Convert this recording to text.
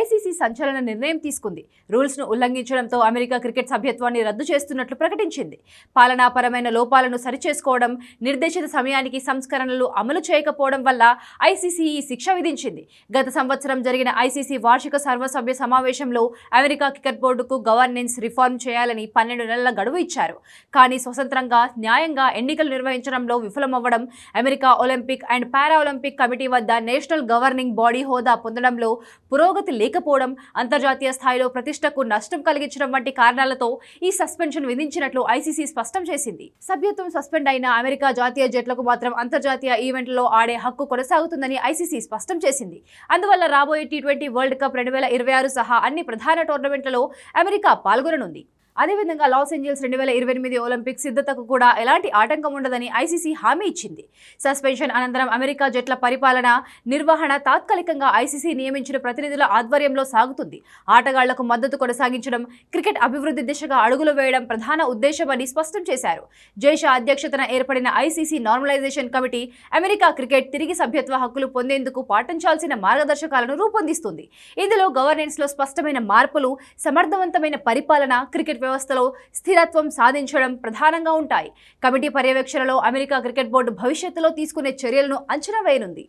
ICC సంచలన నిర్ణయం తీసుకుంది. రూల్స్ను ఉల్లంఘించడంతో అమెరికా క్రికెట్ సభ్యత్వాన్ని రద్దు చేస్తున్నట్లు ప్రకటించింది. పాలనాపరమైన లోపాలను సరిచేసుకోవడం నిర్దేశిత సమయానికి సంస్కరణలు అమలు చేయకపోవడం వల్ల ఐసీసీ ఈ శిక్ష విధించింది. గత సంవత్సరం జరిగిన ఐసీసీ వార్షిక సర్వసభ్య సమావేశంలో అమెరికా క్రికెట్ బోర్డుకు గవర్నెన్స్ రిఫార్మ్ చేయాలని పన్నెండు నెలల గడువు ఇచ్చారు. కానీ స్వతంత్రంగా న్యాయంగా ఎన్నికలు నిర్వహించడంలో విఫలమవ్వడం America Olympic and Para Olympic committee వద్ద నేషనల్ గవర్నింగ్ బాడీ హోదా పొందడంలో పురోగతి లేకపోవడం అంతర్జాతీయ స్థాయిలో ప్రతిష్టకు నష్టం కలిగించడం వంటి కారణాలతో ఈ సస్పెన్షన్ విధించినట్లు ఐసీసీ స్పష్టం చేసింది. సభ్యత్వం సస్పెండ్ అయిన అమెరికా జాతీయ జట్లకు మాత్రం అంతర్జాతీయ ఈవెంట్లలో ఆడే హక్కు కొనసాగుతుందని ఐసీసీ స్పష్టం చేసింది. అందువల్ల రాబోయే టీ ట్వంటీ వరల్డ్ కప్ రెండు వేల ఇరవై ఆరు సహా అన్ని ప్రధాన టోర్నమెంట్లలో అమెరికా పాల్గొననుంది. అదేవిధంగా లాస్ ఏంజల్స్ రెండు వేల ఇరవై ఎనిమిది ఒలింపిక్ సిద్ధతకు కూడా ఎలాంటి ఆటంకం ఉండదని ఐసీసీ హామీ ఇచ్చింది. సస్పెన్షన్ అనంతరం అమెరికా జట్ల పరిపాలన నిర్వహణ తాత్కాలికంగా ఐసీసీ నియమించిన ప్రతినిధుల ఆధ్వర్యంలో సాగుతుంది. ఆటగాళ్ళకు మద్దతు కొనసాగించడం క్రికెట్ అభివృద్ధి దిశగా అడుగులు వేయడం ప్రధాన ఉద్దేశమని స్పష్టం చేశారు. జైషా అధ్యక్షతన ఏర్పడిన ICC normalisation committee America cricket తిరిగి సభ్యత్వ హక్కులు పొందేందుకు పాటించాల్సిన మార్గదర్శకాలను రూపొందిస్తుంది. ఇందులో గవర్నెన్స్లో స్పష్టమైన మార్పులు సమర్థవంతమైన పరిపాలన క్రికెట్ వ్యవస్థలో స్థిరత్వం సాధించడం ప్రధానంగా ఉంటాయి. కమిటీ పర్యవేక్షణలో అమెరికా క్రికెట్ బోర్డు భవిష్యత్తులో తీసుకునే చర్యలను అంచనా వేయనుంది.